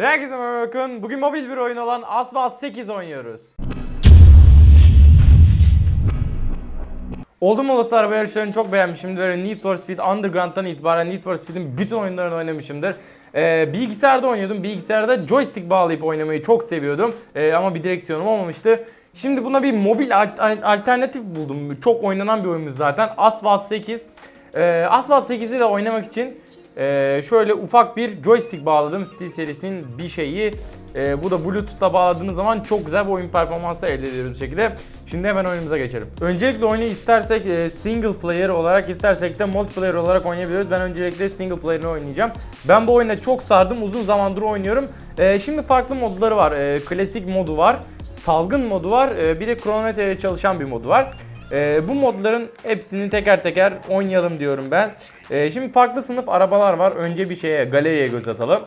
Herkese merhaba bakın. Bugün mobil bir oyun olan Asphalt 8 oynuyoruz. Oldum olası araba yarışlarını çok beğenmişimdir. Need for Speed Underground'dan itibaren Need for Speed'in bütün oyunlarını oynamışımdır. Ee, bilgisayarda oynuyordum. Bilgisayarda joystick bağlayıp oynamayı çok seviyordum. Ee, ama bir direksiyonum olmamıştı. Şimdi buna bir mobil al- al- alternatif buldum. Çok oynanan bir oyunumuz zaten. Asphalt 8. Ee, Asphalt 8'i de oynamak için ee, şöyle ufak bir joystick bağladım. Steel serisinin bir şeyi. Ee, bu da Bluetooth'la bağladığınız zaman çok güzel bir oyun performansı elde ediyoruz bu şekilde. Şimdi hemen oyunumuza geçelim. Öncelikle oyunu istersek e, single player olarak istersek de multiplayer olarak oynayabiliyoruz. Ben öncelikle single player'ını oynayacağım. Ben bu oyuna çok sardım. Uzun zamandır oynuyorum. Ee, şimdi farklı modları var. Ee, klasik modu var. Salgın modu var. Ee, bir de kronometreyle çalışan bir modu var. Ee, bu modların hepsini teker teker oynayalım diyorum ben. Ee, şimdi farklı sınıf arabalar var. Önce bir şeye galeriye göz atalım.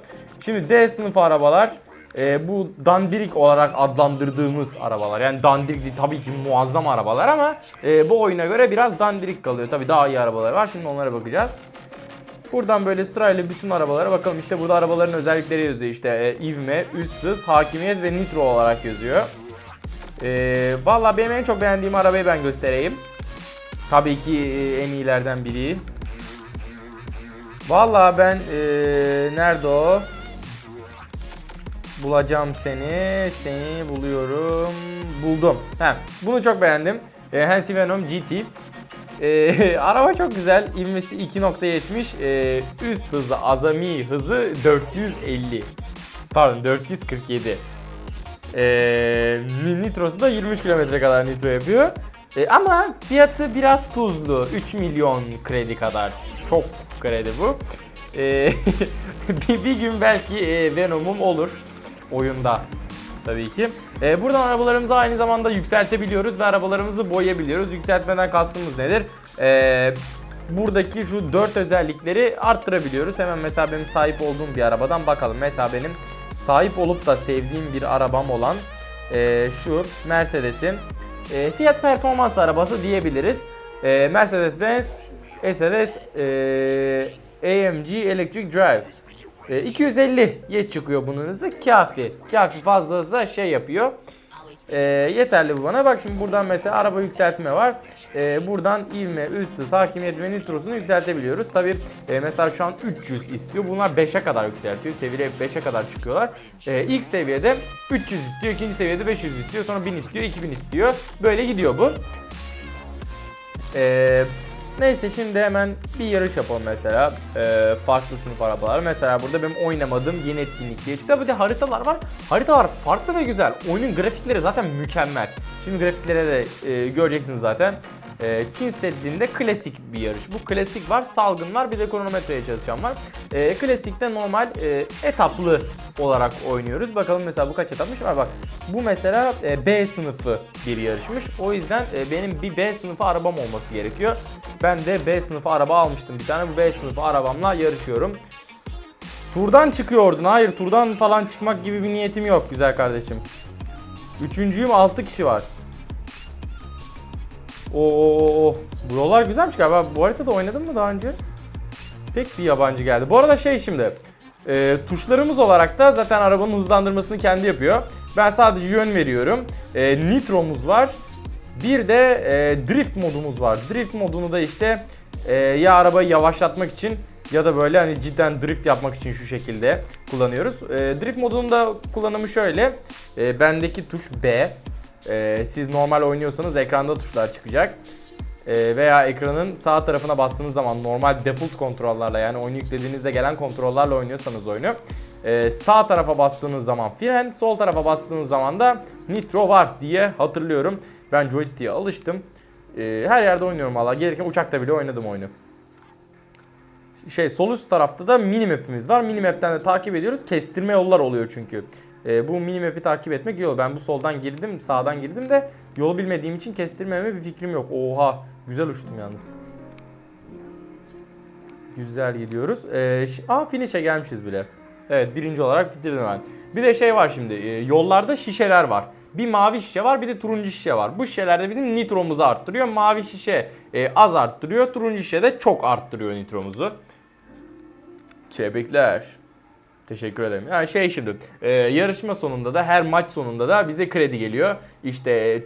Şimdi D sınıfı arabalar. Ee, bu dandirik olarak adlandırdığımız arabalar. Yani dandirik değil, tabii ki muazzam arabalar ama e, bu oyuna göre biraz dandirik kalıyor. Tabii daha iyi arabalar var. Şimdi onlara bakacağız. Buradan böyle sırayla bütün arabalara bakalım. İşte burada arabaların özellikleri yazıyor. İşte e, ivme, üst hız, hakimiyet ve nitro olarak yazıyor. Ee, Valla benim en çok beğendiğim arabayı ben göstereyim. Tabii ki e, en iyilerden biri. Valla ben e, nerede o? Bulacağım seni. Seni buluyorum. Buldum. Heh, bunu çok beğendim. E, Hansi Venom GT. E, araba çok güzel. İvmesi 2.70. E, üst hızı, azami hızı 450. Pardon 447. E, nitrosu da 23 kilometre kadar nitro yapıyor. E, ama fiyatı biraz tuzlu. 3 milyon kredi kadar. Çok kredi bu. E, bir, bir gün belki e, Venom'um olur oyunda tabii ki. E, buradan arabalarımızı aynı zamanda yükseltebiliyoruz ve arabalarımızı boyayabiliyoruz. Yükseltmeden kastımız nedir? E, buradaki şu 4 özellikleri arttırabiliyoruz. Hemen mesela benim sahip olduğum bir arabadan bakalım. Mesela benim sahip olup da sevdiğim bir arabam olan e, şu Mercedes'in e, fiyat performans arabası diyebiliriz. E, Mercedes-Benz SLS e, AMG Electric Drive. E, 250'ye çıkıyor bunun hızı. Kafi. Kafi fazla hızla şey yapıyor. E, yeterli bu bana. Bak şimdi buradan mesela araba yükseltme var. E, buradan ivme, üst hız, hakimiyet ve nitrosunu yükseltebiliyoruz. Tabi mesela şu an 300 istiyor. Bunlar 5'e kadar yükseltiyor. Seviye 5'e kadar çıkıyorlar. E, ilk seviyede 300 istiyor. ikinci seviyede 500 istiyor. Sonra 1000 istiyor. 2000 istiyor. Böyle gidiyor bu. Eee Neyse şimdi hemen bir yarış yapalım mesela. Ee, farklı sınıf arabalar. Mesela burada benim oynamadığım yeni etkinlik diye çıktı. Bir de haritalar var. Haritalar farklı ve güzel. Oyunun grafikleri zaten mükemmel. Şimdi grafiklere de e, göreceksiniz zaten. E, Çin Seddi'nde klasik bir yarış. Bu klasik var, salgın var, bir de kronometreye çalışan var. E, klasikte normal e, etaplı olarak oynuyoruz. Bakalım mesela bu kaç etapmış var bak. Bu mesela e, B sınıfı bir yarışmış. O yüzden e, benim bir B sınıfı arabam olması gerekiyor. Ben de B sınıfı araba almıştım bir tane. Bu B sınıfı arabamla yarışıyorum. Turdan çıkıyordun. Hayır turdan falan çıkmak gibi bir niyetim yok güzel kardeşim. Üçüncüyüm 6 kişi var. Oo, buralar güzelmiş galiba. Bu haritada oynadım mı daha önce? Pek bir yabancı geldi. Bu arada şey şimdi, e, tuşlarımız olarak da zaten arabanın hızlandırmasını kendi yapıyor. Ben sadece yön veriyorum. E, nitromuz var. Bir de e, drift modumuz var. Drift modunu da işte e, ya arabayı yavaşlatmak için ya da böyle hani cidden drift yapmak için şu şekilde kullanıyoruz. E, drift modunun da kullanımı şöyle. E, bendeki tuş B. E, siz normal oynuyorsanız ekranda tuşlar çıkacak. E, veya ekranın sağ tarafına bastığınız zaman normal default kontrollerle yani oyunu yüklediğinizde gelen kontrollerle oynuyorsanız oyunu e, sağ tarafa bastığınız zaman fren, sol tarafa bastığınız zaman da nitro var diye hatırlıyorum. Ben joystick'e alıştım. E, her yerde oynuyorum valla. Gelirken uçakta bile oynadım oyunu. Şey sol üst tarafta da minimap'imiz var. Minimap'ten de takip ediyoruz. Kestirme yollar oluyor çünkü. E, bu minimap'i takip etmek iyi. Ben bu soldan girdim, sağdan girdim de yolu bilmediğim için kestirmeme bir fikrim yok. Oha, güzel uçtum yalnız. Güzel gidiyoruz. E, aa finish'e gelmişiz bile. Evet birinci olarak bitirdim ben. Bir de şey var şimdi e, yollarda şişeler var. Bir mavi şişe var bir de turuncu şişe var. Bu şişelerde bizim nitromuzu arttırıyor. Mavi şişe e, az arttırıyor. Turuncu şişe de çok arttırıyor nitromuzu. Tebrikler. Teşekkür ederim. Yani şey şimdi e, yarışma sonunda da her maç sonunda da bize kredi geliyor. İşte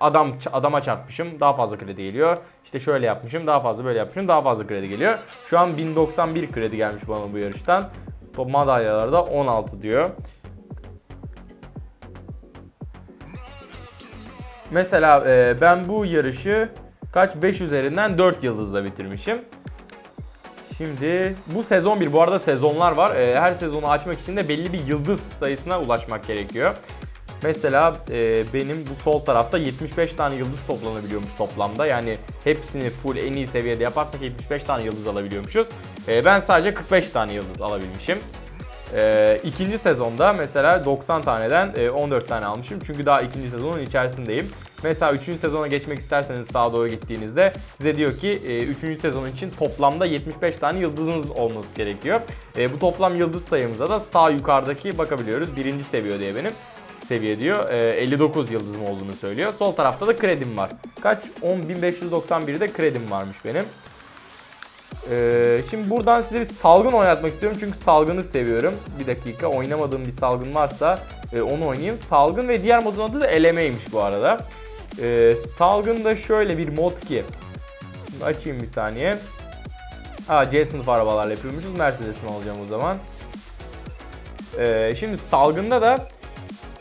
adam adama çarpmışım daha fazla kredi geliyor. İşte şöyle yapmışım daha fazla böyle yapmışım daha fazla kredi geliyor. Şu an 1091 kredi gelmiş bana bu yarıştan. Madalyalarda 16 diyor. Mesela e, ben bu yarışı kaç 5 üzerinden 4 yıldızla bitirmişim. Şimdi bu sezon bir. Bu arada sezonlar var. Ee, her sezonu açmak için de belli bir yıldız sayısına ulaşmak gerekiyor. Mesela e, benim bu sol tarafta 75 tane yıldız toplanabiliyormuş toplamda. Yani hepsini full en iyi seviyede yaparsak 75 tane yıldız alabiliyormuşuz. Ee, ben sadece 45 tane yıldız alabilmişim. Ee, ikinci sezonda mesela 90 taneden e, 14 tane almışım. Çünkü daha ikinci sezonun içerisindeyim. Mesela 3. sezona geçmek isterseniz sağa doğru gittiğinizde size diyor ki 3. sezon için toplamda 75 tane yıldızınız olması gerekiyor. E, bu toplam yıldız sayımıza da sağ yukarıdaki bakabiliyoruz. Birinci seviye diye benim seviye diyor. E, 59 yıldızım olduğunu söylüyor. Sol tarafta da kredim var. Kaç? 10.591'de kredim varmış benim. Ee, şimdi buradan size bir salgın oynatmak istiyorum çünkü salgını seviyorum. Bir dakika oynamadığım bir salgın varsa e, onu oynayayım. Salgın ve diğer modun adı da elemeymiş bu arada. Ee, salgın da şöyle bir mod ki. Şimdi açayım bir saniye. Ha C sınıf arabalarla yapıyormuşuz. Mercedes'ini alacağım o zaman. Ee, şimdi salgında da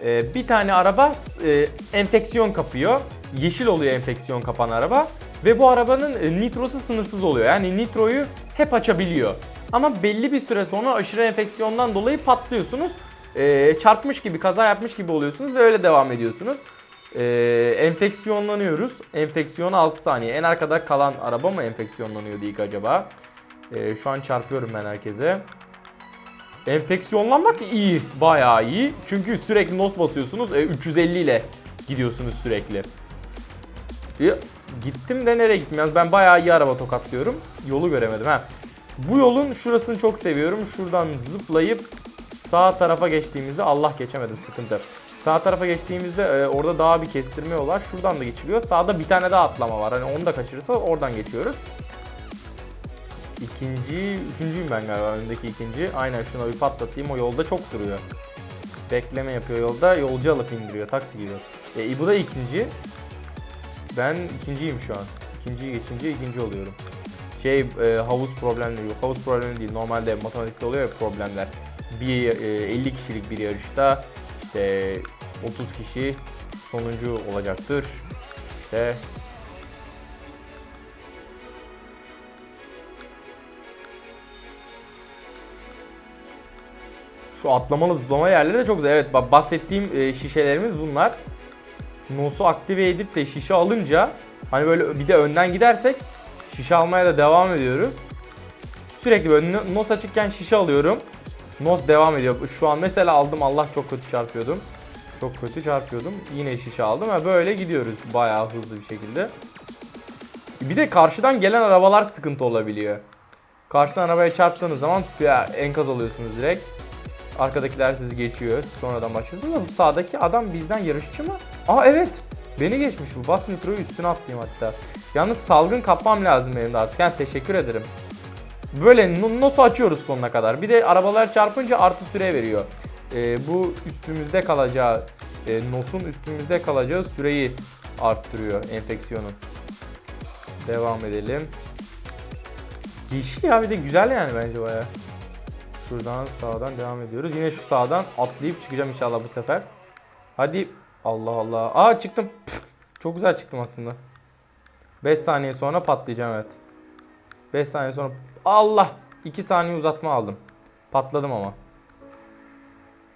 e, bir tane araba e, enfeksiyon kapıyor. Yeşil oluyor enfeksiyon kapan araba. Ve bu arabanın e, nitrosu sınırsız oluyor. Yani nitroyu hep açabiliyor. Ama belli bir süre sonra aşırı enfeksiyondan dolayı patlıyorsunuz. E, çarpmış gibi, kaza yapmış gibi oluyorsunuz ve öyle devam ediyorsunuz. E, enfeksiyonlanıyoruz. Enfeksiyon 6 saniye. En arkada kalan araba mı enfeksiyonlanıyordu ilk acaba? E, şu an çarpıyorum ben herkese. Enfeksiyonlanmak iyi, bayağı iyi. Çünkü sürekli nos basıyorsunuz. E, 350 ile gidiyorsunuz sürekli. E, gittim de nereye gittim? Yalnız ben bayağı iyi araba tokatlıyorum. Yolu göremedim ha. Bu yolun şurasını çok seviyorum. Şuradan zıplayıp sağ tarafa geçtiğimizde Allah geçemedim sıkıntı. Sağ tarafa geçtiğimizde e, orada daha bir kestirme yol var. Şuradan da geçiliyor. Sağda bir tane daha atlama var. Hani onu da kaçırırsa oradan geçiyoruz. İkinci, üçüncüyüm ben galiba öndeki ikinci. Aynen şuna bir patlatayım o yolda çok duruyor. Bekleme yapıyor yolda, yolcu alıp indiriyor taksi gibi. E, bu da ikinci. Ben ikinciyim şu an. İkinciyi geçince ikinci oluyorum. Şey e, havuz problemleri yok. Havuz problemi değil. Normalde matematikte oluyor ya problemler. Bir e, 50 kişilik bir yarışta işte 30 kişi sonuncu olacaktır. İşte Şu atlamalı zıplama yerleri de çok güzel. Evet bahsettiğim e, şişelerimiz bunlar. Nos'u aktive edip de şişe alınca hani böyle bir de önden gidersek şişe almaya da devam ediyoruz. Sürekli böyle no- nos açıkken şişe alıyorum. Nos devam ediyor. Şu an mesela aldım Allah çok kötü çarpıyordum. Çok kötü çarpıyordum. Yine şişe aldım ve böyle gidiyoruz bayağı hızlı bir şekilde. Bir de karşıdan gelen arabalar sıkıntı olabiliyor. Karşıdan arabaya çarptığınız zaman ya, enkaz oluyorsunuz direkt. Arkadakiler sizi geçiyor. Sonradan başlıyorsunuz bu sağdaki adam bizden yarışçı mı? Aa evet. Beni geçmiş bu. Bas nitroyu üstüne atlayayım hatta. Yalnız salgın kapmam lazım benim de artık. Yani teşekkür ederim. Böyle nosu açıyoruz sonuna kadar. Bir de arabalar çarpınca artı süre veriyor. Ee, bu üstümüzde kalacağı, e, nosun üstümüzde kalacağı süreyi arttırıyor enfeksiyonun. Devam edelim. Yeşil ya bir de güzel yani bence baya. Şuradan sağdan devam ediyoruz. Yine şu sağdan atlayıp çıkacağım inşallah bu sefer. Hadi. Allah Allah. Aa çıktım. Püf, çok güzel çıktım aslında. 5 saniye sonra patlayacağım evet. 5 saniye sonra Allah 2 saniye uzatma aldım. Patladım ama.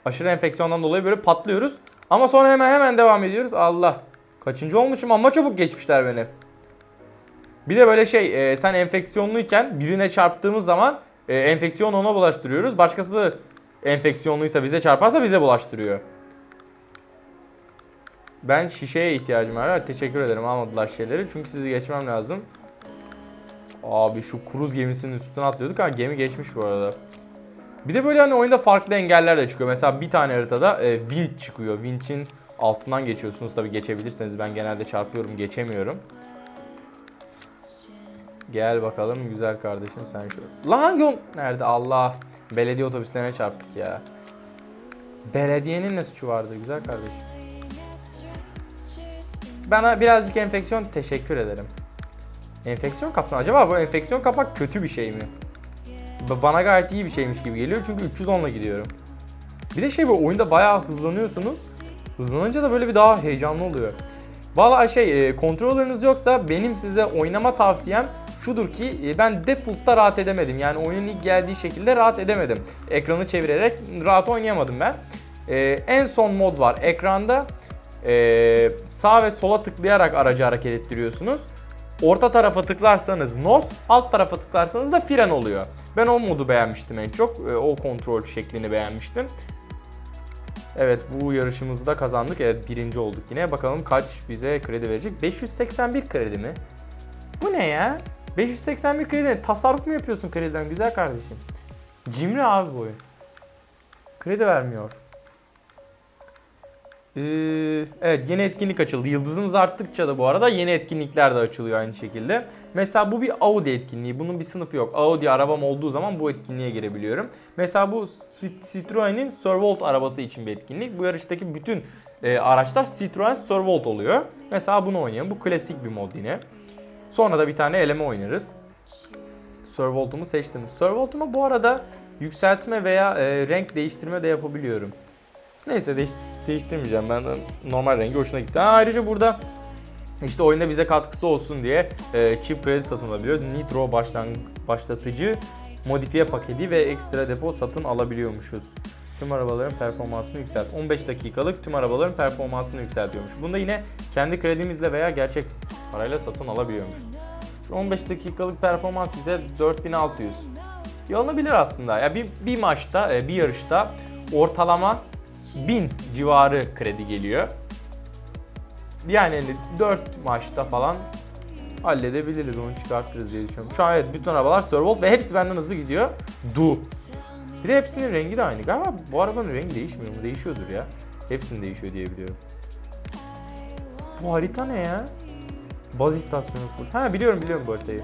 Aşırı enfeksiyondan dolayı böyle patlıyoruz. Ama sonra hemen hemen devam ediyoruz. Allah. Kaçıncı olmuşum ama çabuk geçmişler beni. Bir de böyle şey e, sen enfeksiyonluyken birine çarptığımız zaman e, enfeksiyon ona bulaştırıyoruz. Başkası enfeksiyonluysa bize çarparsa bize bulaştırıyor. Ben şişeye ihtiyacım var. Teşekkür ederim almadılar şeyleri. Çünkü sizi geçmem lazım. Abi şu kruz gemisinin üstüne atlıyorduk ama gemi geçmiş bu arada. Bir de böyle hani oyunda farklı engeller de çıkıyor. Mesela bir tane haritada e, winch çıkıyor. Winch'in altından geçiyorsunuz. Tabi geçebilirseniz ben genelde çarpıyorum geçemiyorum. Gel bakalım güzel kardeşim sen şu. Lan yol nerede Allah. Belediye otobüslerine çarptık ya. Belediyenin ne suçu vardı güzel kardeşim. Bana birazcık enfeksiyon teşekkür ederim. Enfeksiyon kapsın. Acaba bu enfeksiyon kapak kötü bir şey mi? Ba- Bana gayet iyi bir şeymiş gibi geliyor çünkü 310 ile gidiyorum. Bir de şey bu oyunda bayağı hızlanıyorsunuz. Hızlanınca da böyle bir daha heyecanlı oluyor. Valla şey e, kontrolleriniz yoksa benim size oynama tavsiyem şudur ki e, ben default'ta rahat edemedim. Yani oyunun ilk geldiği şekilde rahat edemedim. Ekranı çevirerek rahat oynayamadım ben. E, en son mod var ekranda. E, sağ ve sola tıklayarak aracı hareket ettiriyorsunuz. Orta tarafa tıklarsanız NOS, alt tarafa tıklarsanız da fren oluyor. Ben o modu beğenmiştim en çok. E, o kontrol şeklini beğenmiştim. Evet bu yarışımızı da kazandık. Evet birinci olduk yine. Bakalım kaç bize kredi verecek? 581 kredi mi? Bu ne ya? 581 kredi ne? Tasarruf mu yapıyorsun krediden güzel kardeşim? Cimri abi bu. Kredi vermiyor. Ee, evet yeni etkinlik açıldı. Yıldızımız arttıkça da bu arada yeni etkinlikler de açılıyor aynı şekilde. Mesela bu bir Audi etkinliği. Bunun bir sınıfı yok. Audi arabam olduğu zaman bu etkinliğe girebiliyorum. Mesela bu Cit- Citroen'in Servolt arabası için bir etkinlik. Bu yarıştaki bütün e, araçlar Citroen Servolt oluyor. Mesela bunu oynayalım. Bu klasik bir mod yine. Sonra da bir tane eleme oynarız. Servolt'umu seçtim. Servolt'uma bu arada yükseltme veya e, renk değiştirme de yapabiliyorum. Neyse değiş- değiştirmeyeceğim. Ben de normal rengi hoşuna gitti. Ha, ayrıca burada işte oyunda bize katkısı olsun diye e, çift kredi satın alabiliyor. Nitro başlan başlatıcı modifiye paketi ve ekstra depo satın alabiliyormuşuz. Tüm arabaların performansını yükselt. 15 dakikalık tüm arabaların performansını yükseltiyormuş. Bunda yine kendi kredimizle veya gerçek parayla satın alabiliyormuş. Şu 15 dakikalık performans bize 4600. Alınabilir aslında. Ya bir, bir maçta, e, bir yarışta ortalama 1000 civarı kredi geliyor. Yani 4 maçta falan halledebiliriz, onu çıkartırız diye düşünüyorum. Şu an evet bütün arabalar Servolt ve hepsi benden hızlı gidiyor. Du. Bir de hepsinin rengi de aynı. Galiba bu arabanın rengi değişmiyor mu? Değişiyordur ya. Hepsinin değişiyor diye biliyorum. Bu harita ne ya? Baz istasyonu full. Ha biliyorum biliyorum bu haritayı.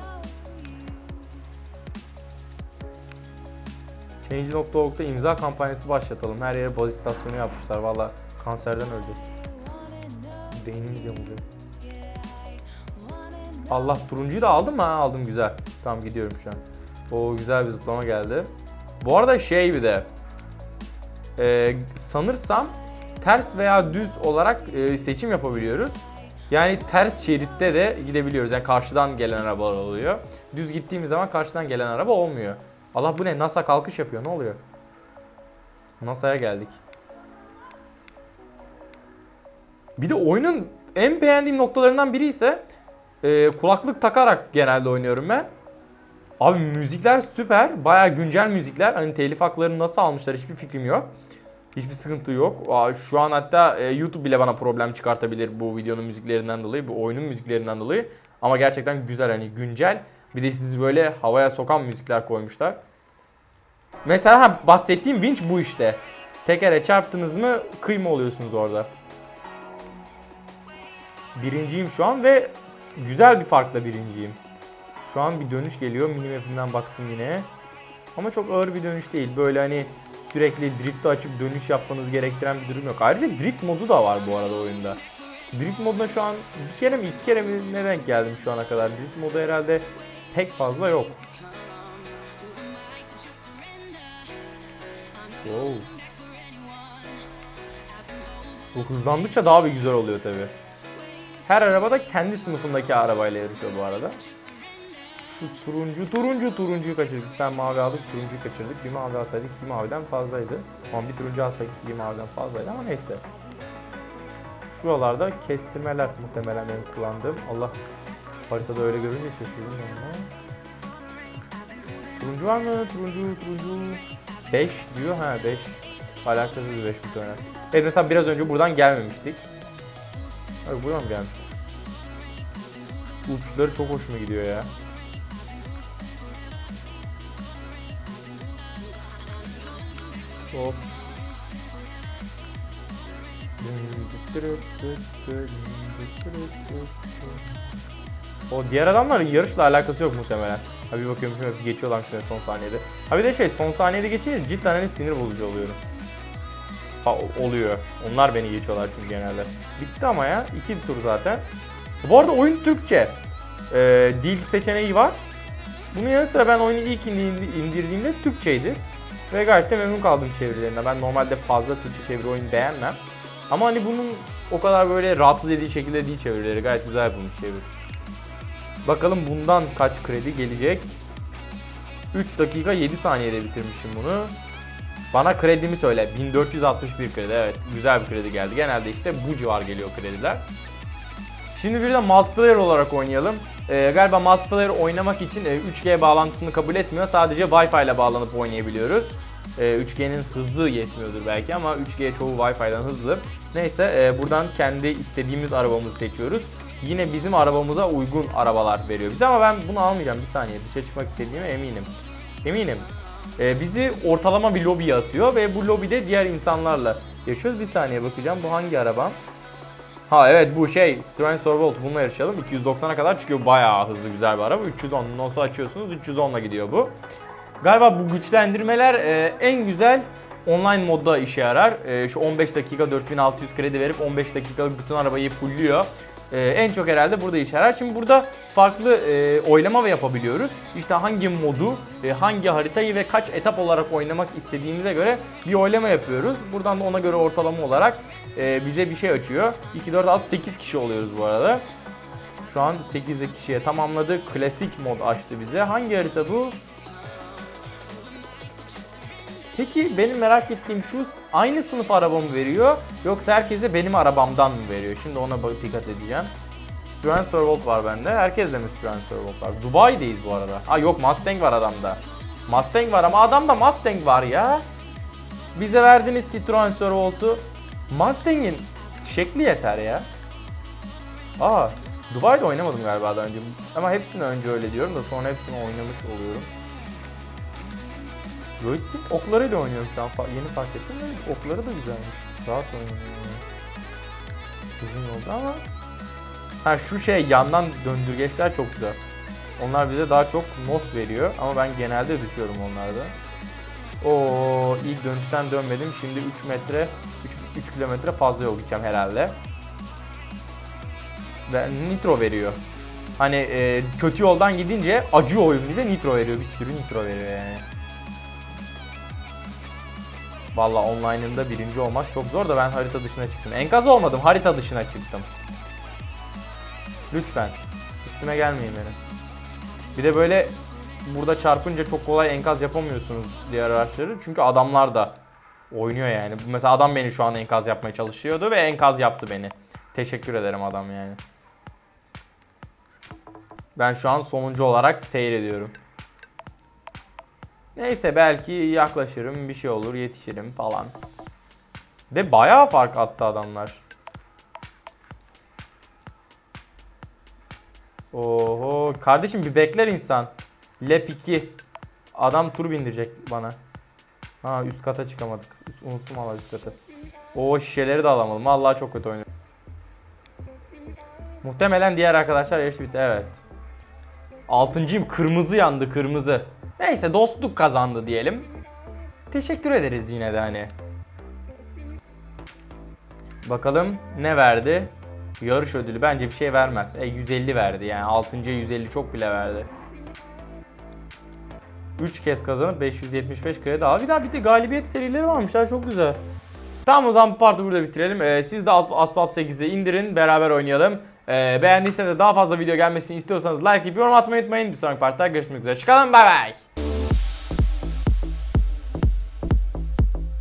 Change.org'da imza kampanyası başlatalım. Her yere baz istasyonu yapmışlar. Valla kanserden öleceğiz. Beynimiz yamuluyor. Allah turuncuyu da aldım mı? Ha, aldım güzel. Tamam gidiyorum şu an. O güzel bir zıplama geldi. Bu arada şey bir de e, sanırsam ters veya düz olarak e, seçim yapabiliyoruz. Yani ters şeritte de gidebiliyoruz. Yani karşıdan gelen arabalar oluyor. Düz gittiğimiz zaman karşıdan gelen araba olmuyor. Allah bu ne? NASA kalkış yapıyor. Ne oluyor? NASA'ya geldik. Bir de oyunun en beğendiğim noktalarından biri ise e, kulaklık takarak genelde oynuyorum ben. Abi müzikler süper. Baya güncel müzikler. Hani telif haklarını nasıl almışlar hiçbir fikrim yok. Hiçbir sıkıntı yok. Şu an hatta e, YouTube bile bana problem çıkartabilir bu videonun müziklerinden dolayı, bu oyunun müziklerinden dolayı. Ama gerçekten güzel hani güncel. Bir de sizi böyle havaya sokan müzikler koymuşlar. Mesela ha, bahsettiğim vinç bu işte. Tekere çarptınız mı kıyma oluyorsunuz orada. Birinciyim şu an ve güzel bir farkla birinciyim. Şu an bir dönüş geliyor. Mini map'inden baktım yine. Ama çok ağır bir dönüş değil. Böyle hani sürekli drift'i açıp dönüş yapmanız gerektiren bir durum yok. Ayrıca drift modu da var bu arada oyunda. Drift moduna şu an bir kere mi iki kere mi ne denk geldim şu ana kadar. Drift modu herhalde pek fazla yok. Wow. Bu hızlandıkça daha bir güzel oluyor tabi. Her arabada kendi sınıfındaki arabayla yarışıyor bu arada. Şu turuncu, turuncu, turuncuyu kaçırdık. Bir tane mavi aldık, turuncuyu kaçırdık. Bir mavi alsaydık bir maviden fazlaydı. Ama bir turuncu alsaydık bir maviden fazlaydı ama neyse. Şuralarda kestirmeler muhtemelen benim kullandığım. Allah haritada öyle görünce şaşırdım ama. Turuncu var mı? Turuncu, turuncu. 5 diyor. Ha 5. Alakasız bir 5 muhtemelen. Evet mesela biraz önce buradan gelmemiştik. Abi buradan mı gelmiştik? Uçları çok hoşuma gidiyor ya. Hop. O diğer adamların yarışla alakası yok muhtemelen. Ha bir bakıyorum şöyle geçiyorlar şöyle son saniyede. Ha bir de şey son saniyede geçince cidden hani sinir bozucu oluyorum. Ha oluyor. Onlar beni geçiyorlar çünkü genelde. Bitti ama ya. iki tur zaten. Bu arada oyun Türkçe. Ee, dil seçeneği var. Bunun yanı sıra ben oyunu ilk indi- indirdiğimde Türkçeydi. Ve gayet de memnun kaldım çevirilerinden. Ben normalde fazla Türkçe çeviri oyun beğenmem. Ama hani bunun o kadar böyle rahatsız edici şekilde değil çevirileri. Gayet güzel yapılmış çeviri. Bakalım bundan kaç kredi gelecek. 3 dakika 7 saniyede bitirmişim bunu. Bana kredimi söyle. 1461 kredi. Evet güzel bir kredi geldi. Genelde işte bu civar geliyor krediler. Şimdi bir de multiplayer olarak oynayalım. Ee, galiba multiplayer oynamak için e, 3G bağlantısını kabul etmiyor. Sadece Wi-Fi ile bağlanıp oynayabiliyoruz. Ee, 3G'nin hızı yetmiyordur belki ama 3G çoğu Wi-Fi'den hızlı. Neyse e, buradan kendi istediğimiz arabamızı seçiyoruz. Yine bizim arabamıza uygun arabalar veriyor bize ama ben bunu almayacağım. Bir saniye dışarı çıkmak istediğime eminim. Eminim. Ee, bizi ortalama bir lobiye atıyor ve bu lobide diğer insanlarla yaşıyoruz. Bir saniye bakacağım bu hangi arabam? Ha evet bu şey Citroen Sorvolt bununla yarışalım. 290'a kadar çıkıyor. Bayağı hızlı güzel bir araba. 310 ondan sonra açıyorsunuz 310'la gidiyor bu. Galiba bu güçlendirmeler e, en güzel online modda işe yarar. E, şu 15 dakika 4600 kredi verip 15 dakikalık bütün arabayı fullüyor. E, en çok herhalde burada işe yarar. Şimdi burada farklı e, oylama ve yapabiliyoruz. İşte hangi modu, e, hangi haritayı ve kaç etap olarak oynamak istediğimize göre bir oylama yapıyoruz. Buradan da ona göre ortalama olarak e, bize bir şey açıyor. 2, 4, 6, 8 kişi oluyoruz bu arada. Şu an 8 kişiye tamamladı. Klasik mod açtı bize. Hangi harita bu? Peki benim merak ettiğim şu aynı sınıf arabamı veriyor yoksa herkese benim arabamdan mı veriyor? Şimdi ona dikkat edeceğim. Citroen Servolt var bende. Herkes de mi Citroen Servolt var? Dubai'deyiz bu arada. Ha yok Mustang var adamda. Mustang var ama adamda Mustang var ya. Bize verdiniz Citroen Servolt'u. Mustang'in şekli yeter ya. Aa, Dubai'de oynamadım galiba daha önce. Ama hepsini önce öyle diyorum da sonra hepsini oynamış oluyorum. Joystick oklarıyla oynuyorum şu an. Yeni fark ettim de okları da güzelmiş. Rahat oynuyorum. Uzun yolda ama... Ha şu şey yandan döndürgeçler çok güzel. Onlar bize daha çok nos veriyor ama ben genelde düşüyorum onlarda. Oo ilk dönüşten dönmedim. Şimdi 3 metre 3, 3 kilometre fazla yol gideceğim herhalde. Ve nitro veriyor. Hani e, kötü yoldan gidince acı oyun bize nitro veriyor. Bir sürü nitro veriyor yani. Valla online'ında birinci olmak çok zor da ben harita dışına çıktım. Enkaz olmadım, harita dışına çıktım. Lütfen. Üstüme gelmeyin benim. Bir de böyle burada çarpınca çok kolay enkaz yapamıyorsunuz diğer araçları. Çünkü adamlar da oynuyor yani. Mesela adam beni şu an enkaz yapmaya çalışıyordu ve enkaz yaptı beni. Teşekkür ederim adam yani. Ben şu an sonuncu olarak seyrediyorum. Neyse belki yaklaşırım, bir şey olur, yetişirim falan. De bayağı fark attı adamlar. Oho, kardeşim bir bekler insan. Lep 2. Adam tur bindirecek bana. Ha üst kata çıkamadık. Unuttum valla üst katı. O şişeleri de alamadım. Vallahi çok kötü oynuyorum. Muhtemelen diğer arkadaşlar yarış bitti. Evet. Altıncıyım. Kırmızı yandı kırmızı. Neyse dostluk kazandı diyelim. Teşekkür ederiz yine de hani. Bakalım ne verdi? Yarış ödülü bence bir şey vermez. E 150 verdi yani 6. 150 çok bile verdi. 3 kez kazanıp 575 kredi al. Bir daha bir de galibiyet serileri varmış ha çok güzel. Tamam o zaman bu partı burada bitirelim. Ee, siz de As- Asphalt 8'i indirin beraber oynayalım. Ee, beğendiyseniz de daha fazla video gelmesini istiyorsanız like yapıp yorum atmayı unutmayın. Bir sonraki partide görüşmek üzere. Çıkalım bay bay.